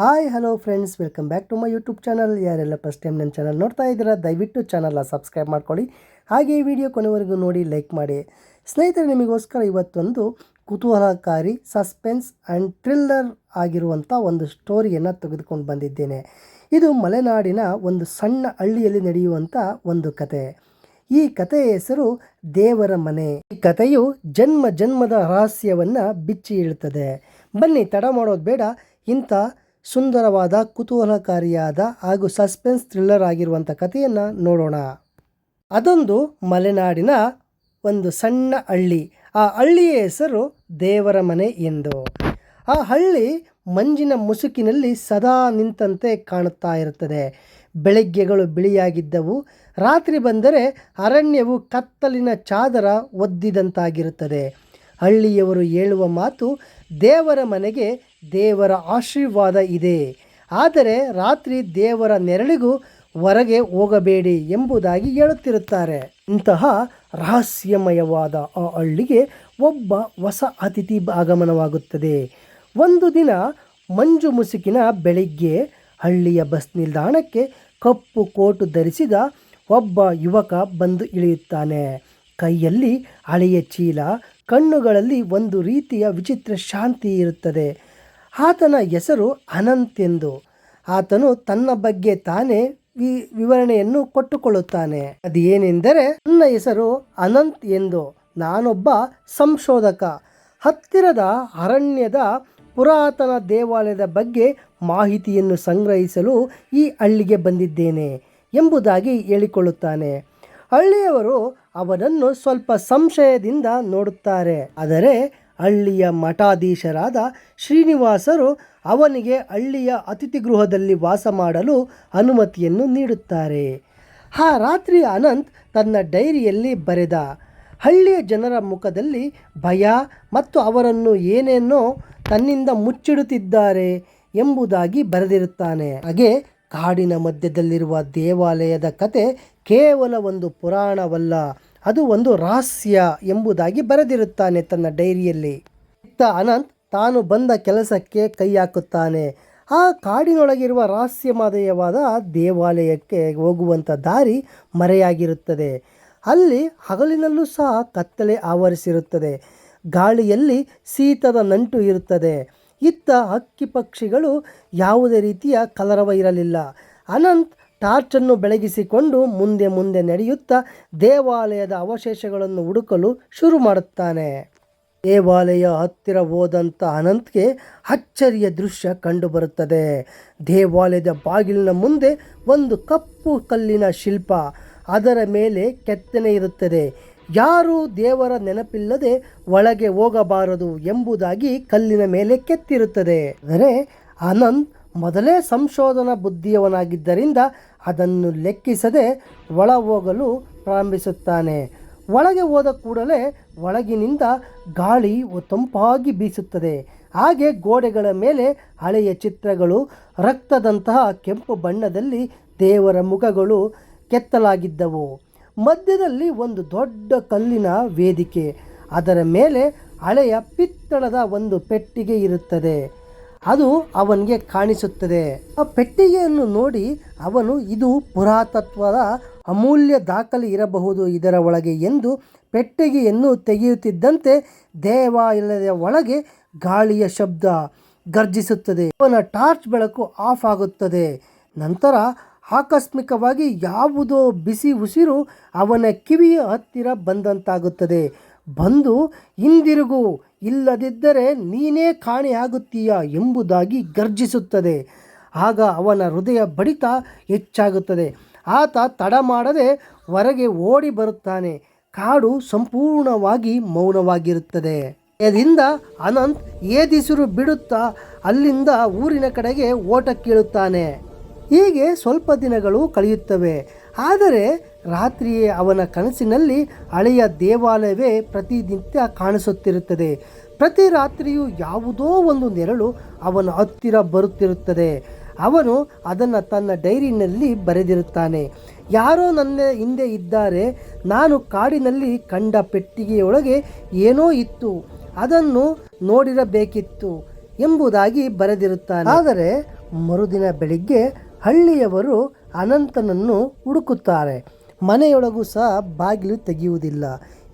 Hi, hello friends, welcome back to my YouTube channel. ಯಾರೆಲ್ಲ first time ನನ್ನ channel ನೋಡ್ತಾ ಇದ್ದೀರಾ, ದಯವಿಟ್ಟು ಚಾನಲ್ನ ಸಬ್ಸ್ಕ್ರೈಬ್ ಮಾಡ್ಕೊಳ್ಳಿ. ಹಾಗೆ ಈ ವಿಡಿಯೋ ಕೊನೆವರೆಗೂ ನೋಡಿ ಲೈಕ್ ಮಾಡಿ. ಸ್ನೇಹಿತರೆ, ನಿಮಗೋಸ್ಕರ ಇವತ್ತೊಂದು ಕುತೂಹಲಕಾರಿ ಸಸ್ಪೆನ್ಸ್ ಆ್ಯಂಡ್ ಥ್ರಿಲ್ಲರ್ ಆಗಿರುವಂಥ ಒಂದು ಸ್ಟೋರಿಯನ್ನು ತೆಗೆದುಕೊಂಡು ಬಂದಿದ್ದೇನೆ. ಇದು ಮಲೆನಾಡಿನ ಒಂದು ಸಣ್ಣ ಹಳ್ಳಿಯಲ್ಲಿ ನಡೆಯುವಂಥ ಒಂದು ಕತೆ. ಈ ಕಥೆಯ ಹೆಸರು ದೇವರ ಮನೆ. ಈ ಕಥೆಯು ಜನ್ಮ ಜನ್ಮದ ರಹಸ್ಯವನ್ನು ಬಿಚ್ಚಿ ಇಡುತ್ತದೆ ಬನ್ನಿ, ತಡ ಮಾಡೋದು ಬೇಡ. ಇಂಥ ಸುಂದರವಾದ, ಕುತೂಹಲಕಾರಿಯಾದ ಹಾಗೂ ಸಸ್ಪೆನ್ಸ್ ಥ್ರಿಲ್ಲರ್ ಆಗಿರುವಂಥ ಕಥೆಯನ್ನು ನೋಡೋಣ. ಅದೊಂದು ಮಲೆನಾಡಿನ ಒಂದು ಸಣ್ಣ ಹಳ್ಳಿ. ಆ ಹಳ್ಳಿಯ ಹೆಸರು ದೇವರ ಮನೆ ಎಂದು. ಆ ಹಳ್ಳಿ ಮಂಜಿನ ಮುಸುಕಿನಲ್ಲಿ ಸದಾ ನಿಂತಂತೆ ಕಾಣುತ್ತಾ ಇರುತ್ತದೆ. ಬೆಳಗ್ಗೆಗಳು ಬಿಳಿಯಾಗಿದ್ದವು. ರಾತ್ರಿ ಬಂದರೆ ಅರಣ್ಯವು ಕತ್ತಲಿನ ಚಾದರ ಒದ್ದಿದಂತಾಗಿರುತ್ತದೆ. ಹಳ್ಳಿಯವರು ಹೇಳುವ ಮಾತು ದೇವರ ಮನೆಗೆ ದೇವರ ಆಶೀರ್ವಾದ ಇದೆ. ಆದರೆ ರಾತ್ರಿ ದೇವರ ನೆರಳಿಗೂ ಹೊರಗೆ ಹೋಗಬೇಡಿ ಎಂಬುದಾಗಿ ಹೇಳುತ್ತಿರುತ್ತಾರೆ. ಇಂತಹ ರಹಸ್ಯಮಯವಾದ ಆ ಹಳ್ಳಿಗೆ ಒಬ್ಬ ಹೊಸ ಅತಿಥಿ ಆಗಮನವಾಗುತ್ತದೆ. ಒಂದು ದಿನ ಮಂಜು ಮುಸುಕಿನ ಬೆಳಿಗ್ಗೆ ಹಳ್ಳಿಯ ಬಸ್ ನಿಲ್ದಾಣಕ್ಕೆ ಕಪ್ಪು ಕೋಟು ಧರಿಸಿದ ಒಬ್ಬ ಯುವಕ ಬಂದು ಇಳಿಯುತ್ತಾನೆ. ಕೈಯಲ್ಲಿ ಹಳೆಯ ಚೀಲ, ಕಣ್ಣುಗಳಲ್ಲಿ ಒಂದು ರೀತಿಯ ವಿಚಿತ್ರ ಶಾಂತಿ ಇರುತ್ತದೆ. ಆತನ ಹೆಸರು ಅನಂತ್ ಎಂದು ಆತನು ತನ್ನ ಬಗ್ಗೆ ತಾನೇ ವಿವರಣೆಯನ್ನು ಕೊಟ್ಟುಕೊಳ್ಳುತ್ತಾನೆ. ಅದು ಏನೆಂದರೆ ನನ್ನ ಹೆಸರು ಅನಂತ್ ಎಂದು ನಾನೊಬ್ಬ ಸಂಶೋಧಕ. ಹತ್ತಿರದ ಅರಣ್ಯದ ಪುರಾತನ ದೇವಾಲಯದ ಬಗ್ಗೆ ಮಾಹಿತಿಯನ್ನು ಸಂಗ್ರಹಿಸಲು ಈ ಹಳ್ಳಿಗೆ ಬಂದಿದ್ದೇನೆ ಎಂಬುದಾಗಿ ಹೇಳಿಕೊಳ್ಳುತ್ತಾನೆ. ಹಳ್ಳಿಯವರು ಅವನನ್ನು ಸ್ವಲ್ಪ ಸಂಶಯದಿಂದ ನೋಡುತ್ತಾರೆ. ಆದರೆ ಹಳ್ಳಿಯ ಮಠಾಧೀಶರಾದ ಶ್ರೀನಿವಾಸರು ಅವನಿಗೆ ಹಳ್ಳಿಯ ಅತಿಥಿ ಗೃಹದಲ್ಲಿ ವಾಸ ಮಾಡಲು ಅನುಮತಿಯನ್ನು ನೀಡುತ್ತಾರೆ. ಆ ರಾತ್ರಿ ಅನಂತ್ ತನ್ನ ಡೈರಿಯಲ್ಲಿ ಬರೆದ, ಹಳ್ಳಿಯ ಜನರ ಮುಖದಲ್ಲಿ ಭಯ ಮತ್ತು ಅವರನ್ನು ಏನೇನೋ ತನ್ನಿಂದ ಮುಚ್ಚಿಡುತ್ತಿದ್ದಾರೆ ಎಂಬುದಾಗಿ ಬರೆದಿರುತ್ತಾನೆ. ಹಾಗೆ ಕಾಡಿನ ಮಧ್ಯದಲ್ಲಿರುವ ದೇವಾಲಯದ ಕತೆ ಕೇವಲ ಒಂದು ಪುರಾಣವಲ್ಲ ಅದು ಒಂದು ರಹಸ್ಯ ಎಂಬುದಾಗಿ ಬರೆದಿರುತ್ತಾನೆ ತನ್ನ ಡೈರಿಯಲ್ಲಿ. ಇತ್ತ ಅನಂತ್ ತಾನು ಬಂದ ಕೆಲಸಕ್ಕೆ ಕೈ ಹಾಕುತ್ತಾನೆ. ಆ ಕಾಡಿನೊಳಗಿರುವ ರಹಸ್ಯಮದಯವಾದ ದೇವಾಲಯಕ್ಕೆ ಹೋಗುವಂಥ ದಾರಿ ಮರೆಯಾಗಿರುತ್ತದೆ. ಅಲ್ಲಿ ಹಗಲಿನಲ್ಲೂ ಸಹ ಕತ್ತಲೆ ಆವರಿಸಿರುತ್ತದೆ. ಗಾಳಿಯಲ್ಲಿ ಶೀತದ ನಂಟು ಇರುತ್ತದೆ. ಇತ್ತ ಹಕ್ಕಿ ಪಕ್ಷಿಗಳು ಯಾವುದೇ ರೀತಿಯ ಕಲರವ ಇರಲಿಲ್ಲ. ಅನಂತ್ ಟಾರ್ಚನ್ನು ಬೆಳಗಿಸಿಕೊಂಡು ಮುಂದೆ ಮುಂದೆ ನಡೆಯುತ್ತಾ ದೇವಾಲಯದ ಅವಶೇಷಗಳನ್ನು ಹುಡುಕಲು ಶುರು ಮಾಡುತ್ತಾನೆ. ದೇವಾಲಯ ಹತ್ತಿರ ಹೋದಂಥ ಅನಂತ್ಗೆ ಅಚ್ಚರಿಯ ದೃಶ್ಯ ಕಂಡುಬರುತ್ತದೆ. ದೇವಾಲಯದ ಬಾಗಿಲಿನ ಮುಂದೆ ಒಂದು ಕಪ್ಪು ಕಲ್ಲಿನ ಶಿಲ್ಪ, ಅದರ ಮೇಲೆ ಕೆತ್ತನೆ ಇರುತ್ತದೆ. ಯಾರೂ ದೇವರ ನೆನಪಿಲ್ಲದೆ ಒಳಗೆ ಹೋಗಬಾರದು ಎಂಬುದಾಗಿ ಕಲ್ಲಿನ ಮೇಲೆ ಕೆತ್ತಿರುತ್ತದೆ. ಅಂದರೆ ಅನಂತ್ ಮೊದಲೇ ಸಂಶೋಧನಾ ಬುದ್ಧಿಯವನಾಗಿದ್ದರಿಂದ ಅದನ್ನು ಲೆಕ್ಕಿಸದೆ ಒಳ ಹೋಗಲು ಪ್ರಾರಂಭಿಸುತ್ತಾನೆ. ಒಳಗೆ ಹೋದ ಕೂಡಲೇ ಒಳಗಿನಿಂದ ಗಾಳಿ ತಂಪಾಗಿ ಬೀಸುತ್ತದೆ. ಹಾಗೆ ಗೋಡೆಗಳ ಮೇಲೆ ಹಳೆಯ ಚಿತ್ರಗಳು, ರಕ್ತದಂತಹ ಕೆಂಪು ಬಣ್ಣದಲ್ಲಿ ದೇವರ ಮುಖಗಳು ಕೆತ್ತಲಾಗಿದ್ದವು. ಮಧ್ಯದಲ್ಲಿ ಒಂದು ದೊಡ್ಡ ಕಲ್ಲಿನ ವೇದಿಕೆ, ಅದರ ಮೇಲೆ ಹಳೆಯ ಪಿತ್ತಳದ ಒಂದು ಪೆಟ್ಟಿಗೆ ಇರುತ್ತದೆ. ಅದು ಅವನಿಗೆ ಕಾಣಿಸುತ್ತದೆ. ಆ ಪೆಟ್ಟಿಗೆಯನ್ನು ನೋಡಿ ಅವನು, ಇದು ಪುರಾತತ್ವದ ಅಮೂಲ್ಯ ದಾಖಲೆ ಇರಬಹುದು ಇದರ ಒಳಗೆ ಎಂದು ಪೆಟ್ಟಿಗೆಯನ್ನು ತೆಗೆಯುತ್ತಿದ್ದಂತೆ ದೇವಾಲಯದ ಒಳಗೆ ಗಾಳಿಯ ಶಬ್ದ ಗರ್ಜಿಸುತ್ತದೆ ಅವನ ಟಾರ್ಚ್ ಬೆಳಕು ಆಫ್ ಆಗುತ್ತದೆ. ನಂತರ ಆಕಸ್ಮಿಕವಾಗಿ ಯಾವುದೋ ಬಿಸಿ ಉಸಿರು ಅವನ ಕಿವಿಯ ಹತ್ತಿರ ಬಂದಂತಾಗುತ್ತದೆ. ಬಂದು ಹಿಂದಿರುಗು ಇಲ್ಲದಿದ್ದರೆ ನೀನೇ ಕಾಣೆಯಾಗುತ್ತೀಯ ಎಂಬುದಾಗಿ ಗರ್ಜಿಸುತ್ತದೆ. ಆಗ ಅವನ ಹೃದಯ ಬಡಿತ ಹೆಚ್ಚಾಗುತ್ತದೆ. ಆತ ತಡ ಮಾಡದೆ ಹೊರಗೆ ಓಡಿ ಬರುತ್ತಾನೆ. ಕಾಡು ಸಂಪೂರ್ಣವಾಗಿ ಮೌನವಾಗಿರುತ್ತದೆ. ಇದರಿಂದ ಅನಂತ್ ಏದಿಸಿರು ಬಿಡುತ್ತಾ ಅಲ್ಲಿಂದ ಊರಿನ ಕಡೆಗೆ ಓಟಕ್ಕೀಳುತ್ತಾನೆ ಹೀಗೆ ಸ್ವಲ್ಪ ದಿನಗಳು ಕಳೆಯುತ್ತವೆ. ಆದರೆ ರಾತ್ರಿಯೇ ಅವನ ಕನಸಿನಲ್ಲಿ ಹಳೆಯ ದೇವಾಲಯವೇ ಪ್ರತಿನಿತ್ಯ ಕಾಣಿಸುತ್ತಿರುತ್ತದೆ. ಪ್ರತಿ ರಾತ್ರಿಯೂ ಯಾವುದೋ ಒಂದು ನೆರಳು ಅವನ ಹತ್ತಿರ ಬರುತ್ತಿರುತ್ತದೆ. ಅವನು ಅದನ್ನು ತನ್ನ ಡೈರಿನಲ್ಲಿ ಬರೆದಿರುತ್ತಾನೆ. ಯಾರೋ ನನ್ನ ಹಿಂದೆ ಇದ್ದಾರೆ. ನಾನು ಕಾಡಿನಲ್ಲಿ ಕಂಡ ಪೆಟ್ಟಿಗೆಯೊಳಗೆ ಏನೋ ಇತ್ತು. ಅದನ್ನು ನೋಡಿರಬೇಕಿತ್ತು ಎಂಬುದಾಗಿ ಬರೆದಿರುತ್ತಾನೆ. ಆದರೆ ಮರುದಿನ ಬೆಳಿಗ್ಗೆ ಹಳ್ಳಿಯವರು ಅನಂತನನ್ನು ಹುಡುಕುತ್ತಾರೆ. ಮನೆಯೊಳಗೂ ಸಹ ಬಾಗಿಲು ತೆಗೆಯುವುದಿಲ್ಲ.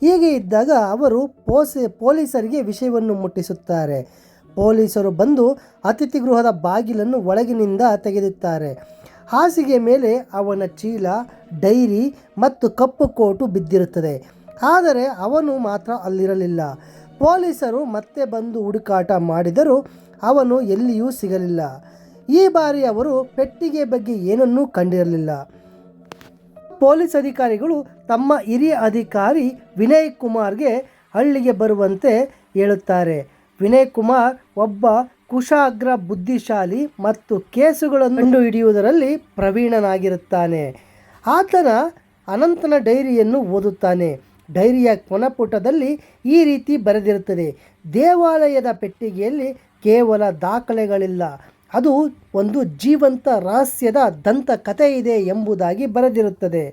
ಹೀಗೆ ಇದ್ದಾಗ ಅವರು ಪೋಸೆ, ಪೊಲೀಸರಿಗೆ ವಿಷಯವನ್ನು ಮುಟ್ಟಿಸುತ್ತಾರೆ. ಪೊಲೀಸರು ಬಂದು ಅತಿಥಿ ಗೃಹದ ಬಾಗಿಲನ್ನು ಒಳಗಿನಿಂದ ತೆಗೆದುತ್ತಾರೆ. ಹಾಸಿಗೆ ಮೇಲೆ ಅವನ ಚೀಲ, ಡೈರಿ ಮತ್ತು ಕಪ್ಪು ಕೋಟು ಬಿದ್ದಿರುತ್ತದೆ. ಆದರೆ ಅವನು ಮಾತ್ರ ಅಲ್ಲಿರಲಿಲ್ಲ. ಪೊಲೀಸರು ಮತ್ತೆ ಬಂದು ಹುಡುಕಾಟ ಮಾಡಿದರೂ ಅವನು ಎಲ್ಲಿಯೂ ಸಿಗಲಿಲ್ಲ. ಈ ಬಾರಿ ಅವರು ಪೆಟ್ಟಿಗೆ ಬಗ್ಗೆ ಏನನ್ನೂ ಕಂಡಿರಲಿಲ್ಲ. ಪೊಲೀಸ್ ಅಧಿಕಾರಿಗಳು ತಮ್ಮ ಹಿರಿಯ ಅಧಿಕಾರಿ ವಿನಯ್ ಕುಮಾರ್ಗೆ ಹಳ್ಳಿಗೆ ಬರುವಂತೆ ಹೇಳುತ್ತಾರೆ. ವಿನಯ್ ಕುಮಾರ್ ಒಬ್ಬ ಕುಶಾಗ್ರ ಬುದ್ಧಿಶಾಲಿ ಮತ್ತು ಕೇಸುಗಳನ್ನು ಕಂಡುಹಿಡಿಯುವುದರಲ್ಲಿ ಪ್ರವೀಣನಾಗಿರುತ್ತಾನೆ. ಆತನ ಅನಂತನ ಡೈರಿಯನ್ನು ಓದುತ್ತಾನೆ. ಡೈರಿಯ ಕೊನಪುಟದಲ್ಲಿ ಈ ರೀತಿ ಬರೆದಿರುತ್ತದೆ. ದೇವಾಲಯದ ಪೆಟ್ಟಿಗೆಯಲ್ಲಿ ಕೇವಲ ದಾಖಲೆಗಳಿಲ್ಲ. ಅದು ಒಂದು ಜೀವಂತ ರಹಸ್ಯದ ದಂತ ಕಥೆ ಇದೆ ಎಂಬುದಾಗಿ ಬರೆದಿರುತ್ತದೆ.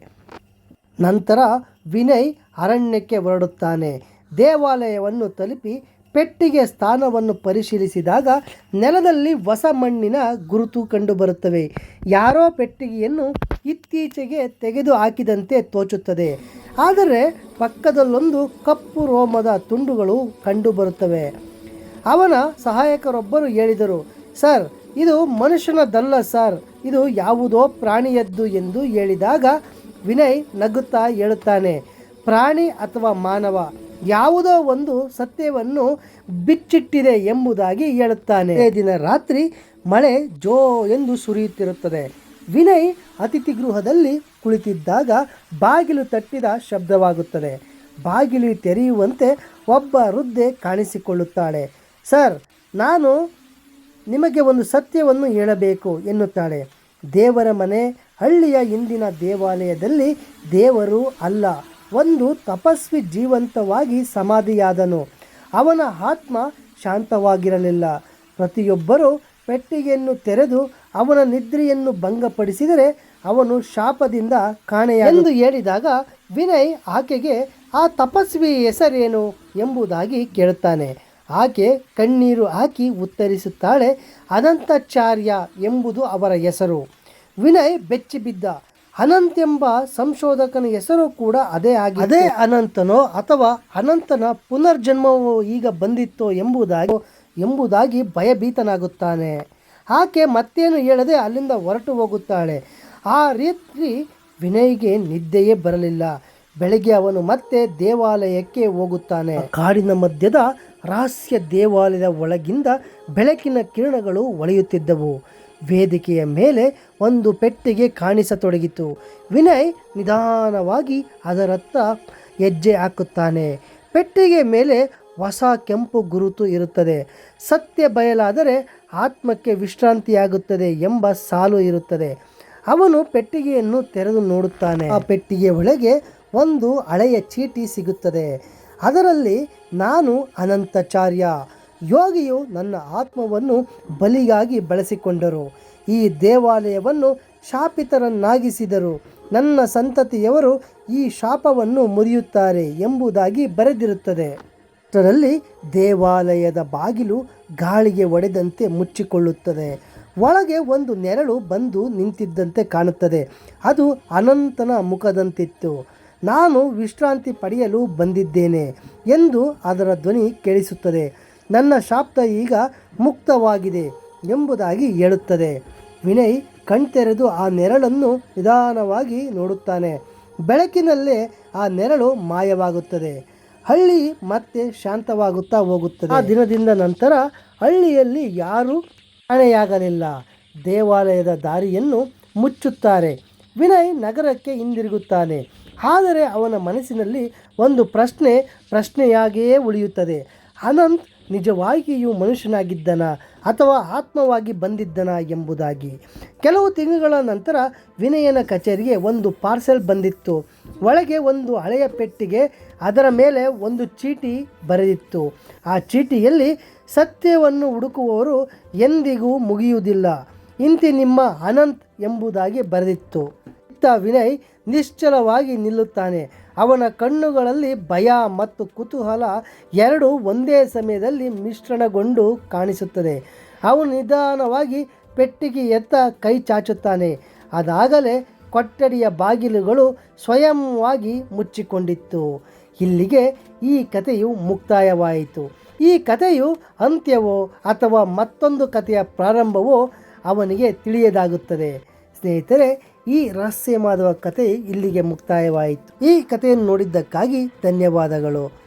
ನಂತರ ವಿನಯ್ ಅರಣ್ಯಕ್ಕೆ ಹೊರಡುತ್ತಾನೆ. ದೇವಾಲಯವನ್ನು ತಲುಪಿ ಪೆಟ್ಟಿಗೆ ಸ್ಥಾನವನ್ನು ಪರಿಶೀಲಿಸಿದಾಗ ನೆಲದಲ್ಲಿ ಹೊಸ ಮಣ್ಣಿನ ಗುರುತು ಕಂಡುಬರುತ್ತವೆ. ಯಾರೋ ಪೆಟ್ಟಿಗೆಯನ್ನು ಇತ್ತೀಚೆಗೆ ತೆಗೆದು ಹಾಕಿದಂತೆ ತೋಚುತ್ತದೆ. ಆದರೆ ಪಕ್ಕದಲ್ಲೊಂದು ಕಪ್ಪು ರೋಮದ ತುಂಡುಗಳು ಕಂಡುಬರುತ್ತವೆ. ಅವನ ಸಹಾಯಕರೊಬ್ಬರು ಹೇಳಿದರು, ಸರ್ ಇದು ಮನುಷ್ಯನದಲ್ಲ ಸರ್. ಇದು ಯಾವುದೋ ಪ್ರಾಣಿಯದ್ದು ಎಂದು ಹೇಳಿದಾಗ ವಿನಯ್ ನಗುತ್ತಾ ಹೇಳುತ್ತಾನೆ, ಪ್ರಾಣಿ ಅಥವಾ ಮಾನವ, ಯಾವುದೋ ಒಂದು ಸತ್ಯವನ್ನು ಬಿಚ್ಚಿಟ್ಟಿದೆ ಎಂಬುದಾಗಿ ಹೇಳುತ್ತಾನೆ. ದಿನ ರಾತ್ರಿ ಮಳೆ ಜೋ ಎಂದು ಸುರಿಯುತ್ತಿರುತ್ತದೆ. ವಿನಯ್ ಅತಿಥಿ ಗೃಹದಲ್ಲಿ ಕುಳಿತಿದ್ದಾಗ ಬಾಗಿಲು ತಟ್ಟಿದ ಶಬ್ದವಾಗುತ್ತದೆ. ಬಾಗಿಲು ತೆರೆಯುವಂತೆ ಒಬ್ಬ ವೃದ್ಧೆ ಕಾಣಿಸಿಕೊಳ್ಳುತ್ತಾಳೆ, ಸರ್, ನಾನು ನಿಮಗೆ ಒಂದು ಸತ್ಯವನ್ನು ಹೇಳಬೇಕು ಎನ್ನುತ್ತಾಳೆ. ದೇವರ ಮನೆ ಹಳ್ಳಿಯ ಇಂದಿನ ದೇವಾಲಯದಲ್ಲಿ ದೇವರು ಅಲ್ಲ, ಒಂದು ತಪಸ್ವಿ ಜೀವಂತವಾಗಿ ಸಮಾಧಿಯಾದನು. ಅವನ ಆತ್ಮ ಶಾಂತವಾಗಿರಲಿಲ್ಲ. ಪ್ರತಿಯೊಬ್ಬರೂ ಪೆಟ್ಟಿಗೆಯನ್ನು ತೆರೆದು ಅವನ ನಿದ್ರೆಯನ್ನು ಭಂಗಪಡಿಸಿದರೆ ಅವನು ಶಾಪದಿಂದ ಕಾಣೆಯ ಎಂದು ಹೇಳಿದಾಗ ವಿನಯ್ ಆಕೆಗೆ, ಆ ತಪಸ್ವಿ ಹೆಸರೇನು? ಎಂಬುದಾಗಿ ಕೇಳುತ್ತಾನೆ. ಆಕೆ ಕಣ್ಣೀರು ಹಾಕಿ ಉತ್ತರಿಸುತ್ತಾಳೆ ಅನಂತಾಚಾರ್ಯ ಎಂಬುದು ಅವರ ಹೆಸರು. ವಿನಯ್ ಬೆಚ್ಚಿಬಿದ್ದ. ಅನಂತ್ ಎಂಬ ಸಂಶೋಧಕನ ಹೆಸರು ಕೂಡ ಅದೇ ಆಗಿ ಅದೇ ಅನಂತನೋ ಅಥವಾ ಅನಂತನ ಪುನರ್ಜನ್ಮವೋ ಈಗ ಬಂದಿತ್ತೋ ಎಂಬುದಾಗಿ ಎಂಬುದಾಗಿ ಭಯಭೀತನಾಗುತ್ತಾನೆ. ಆಕೆ ಮತ್ತೇನು ಹೇಳದೆ ಅಲ್ಲಿಂದ ಹೊರಟು ಹೋಗುತ್ತಾಳೆ. ಆ ರೀತಿ ವಿನಯ್ಗೆ ನಿದ್ದೆಯೇ ಬರಲಿಲ್ಲ. ಬೆಳಗ್ಗೆ ಅವನು ಮತ್ತೆ ದೇವಾಲಯಕ್ಕೆ ಹೋಗುತ್ತಾನೆ. ಕಾಡಿನ ಮಧ್ಯದ ರಹಸ್ಯ ದೇವಾಲಯದ ಒಳಗಿಂದ ಬೆಳಕಿನ ಕಿರಣಗಳು ಒಳೆಯುತ್ತಿದ್ದವು. ವೇದಿಕೆಯ ಮೇಲೆ ಒಂದು ಪೆಟ್ಟಿಗೆ ಕಾಣಿಸತೊಡಗಿತು. ವಿನಯ್ ನಿಧಾನವಾಗಿ ಅದರತ್ತ ಹೆಜ್ಜೆ ಹಾಕುತ್ತಾನೆ. ಪೆಟ್ಟಿಗೆ ಮೇಲೆ ಹೊಸ ಕೆಂಪು ಗುರುತು ಇರುತ್ತದೆ. ಸತ್ಯ ಬಯಲಾದರೆ ಆತ್ಮಕ್ಕೆ ವಿಶ್ರಾಂತಿಯಾಗುತ್ತದೆ ಎಂಬ ಸಾಲು ಇರುತ್ತದೆ. ಅವನು ಪೆಟ್ಟಿಗೆಯನ್ನು ತೆರೆದು ನೋಡುತ್ತಾನೆ. ಆ ಪೆಟ್ಟಿಗೆ ಒಳಗೆ ಒಂದು ಹಳೆಯ ಚೀಟಿ ಸಿಗುತ್ತದೆ. ಅದರಲ್ಲಿ ನಾನು ಅನಂತಾಚಾರ್ಯ. ಯೋಗಿಯು ನನ್ನ ಆತ್ಮವನ್ನು ಬಲಿಗಾಗಿ ಬಳಸಿಕೊಂಡರು. ಈ ದೇವಾಲಯವನ್ನು ಶಾಪಿತರನ್ನಾಗಿಸಿದರು. ನನ್ನ ಸಂತತಿಯವರು ಈ ಶಾಪವನ್ನು ಮುರಿಯುತ್ತಾರೆ ಎಂಬುದಾಗಿ ಬರೆದಿರುತ್ತದೆ. ಅಷ್ಟರಲ್ಲಿ ದೇವಾಲಯದ ಬಾಗಿಲು ಗಾಳಿಗೆ ಒಡೆದಂತೆ ಮುಚ್ಚಿಕೊಳ್ಳುತ್ತದೆ. ಒಳಗೆ ಒಂದು ನೆರಳು ಬಂದು ನಿಂತಿದ್ದಂತೆ ಕಾಣುತ್ತದೆ. ಅದು ಅನಂತನ ಮುಖದಂತಿತ್ತು. ನಾನು ವಿಶ್ರಾಂತಿ ಪಡೆಯಲು ಬಂದಿದ್ದೇನೆ ಎಂದು ಅದರ ಧ್ವನಿ ಕೇಳಿಸುತ್ತದೆ. ನನ್ನ ಶಾಪ್ತ ಈಗ ಮುಕ್ತವಾಗಿದೆ ಎಂಬುದಾಗಿ ಹೇಳುತ್ತದೆ. ವಿನಯ್ ಕಣ್ತೆರೆದು ಆ ನೆರಳನ್ನು ನಿಧಾನವಾಗಿ ನೋಡುತ್ತಾನೆ. ಬೆಳಕಿನಲ್ಲೇ ಆ ನೆರಳು ಮಾಯವಾಗುತ್ತದೆ. ಹಳ್ಳಿ ಮತ್ತೆ ಶಾಂತವಾಗುತ್ತಾ ಹೋಗುತ್ತದೆ. ಆ ದಿನದಿಂದ ನಂತರ ಹಳ್ಳಿಯಲ್ಲಿ ಯಾರೂ ಕಾಣೆಯಾಗಲಿಲ್ಲ. ದೇವಾಲಯದ ದಾರಿಯನ್ನು ಮುಚ್ಚುತ್ತಾರೆ. ವಿನಯ್ ನಗರಕ್ಕೆ ಹಿಂದಿರುಗುತ್ತಾನೆ. ಆದರೆ ಅವನ ಮನಸ್ಸಿನಲ್ಲಿ ಒಂದು ಪ್ರಶ್ನೆ ಪ್ರಶ್ನೆಯಾಗಿಯೇ ಉಳಿಯುತ್ತದೆ. ಅನಂತ್ ನಿಜವಾಗಿಯೂ ಮನುಷ್ಯನಾಗಿದ್ದನ ಅಥವಾ ಆತ್ಮವಾಗಿ ಬಂದಿದ್ದನ ಎಂಬುದಾಗಿ. ಕೆಲವು ತಿಂಗಳ ನಂತರ ವಿನಯನ ಕಚೇರಿಗೆ ಒಂದು ಪಾರ್ಸೆಲ್ ಬಂದಿತ್ತು. ಒಳಗೆ ಒಂದು ಹಳೆಯ ಪೆಟ್ಟಿಗೆ, ಅದರ ಮೇಲೆ ಒಂದು ಚೀಟಿ ಬರೆದಿತ್ತು. ಆ ಚೀಟಿಯಲ್ಲಿ ಸತ್ಯವನ್ನು ಹುಡುಕುವವರು ಎಂದಿಗೂ ಮುಗಿಯುವುದಿಲ್ಲ. ಇಂತಿ ನಿಮ್ಮ ಅನಂತ್ ಎಂಬುದಾಗಿ ಬರೆದಿತ್ತು. ಇತ್ತ ವಿನಯ್ ನಿಶ್ಚಲವಾಗಿ ನಿಲ್ಲುತ್ತಾನೆ. ಅವನ ಕಣ್ಣುಗಳಲ್ಲಿ ಭಯ ಮತ್ತು ಕುತೂಹಲ ಎರಡು ಒಂದೇ ಸಮಯದಲ್ಲಿ ಮಿಶ್ರಣಗೊಂಡು ಕಾಣಿಸುತ್ತದೆ. ಅವನು ನಿಧಾನವಾಗಿ ಪೆಟ್ಟಿಗೆಯತ್ತ ಕೈ ಚಾಚುತ್ತಾನೆ. ಅದಾಗಲೇ ಕೊಠಡಿಯ ಬಾಗಿಲುಗಳು ಸ್ವಯಂವಾಗಿ ಮುಚ್ಚಿಕೊಂಡಿತ್ತು. ಇಲ್ಲಿಗೆ ಈ ಕಥೆಯು ಮುಕ್ತಾಯವಾಯಿತು. ಈ ಕಥೆಯು ಅಂತ್ಯವೋ ಅಥವಾ ಮತ್ತೊಂದು ಕಥೆಯ ಪ್ರಾರಂಭವೋ ಅವನಿಗೆ ತಿಳಿಯದಾಗುತ್ತದೆ. ಸ್ನೇಹಿತರೆ ಈ ರಹಸ್ಯ ಮಾಧವ ಕತೆ ಇಲ್ಲಿಗೆ ಮುಕ್ತಾಯವಾಯಿತು. ಈ ಕಥೆಯನ್ನು ನೋಡಿದ್ದಕ್ಕಾಗಿ ಧನ್ಯವಾದಗಳು.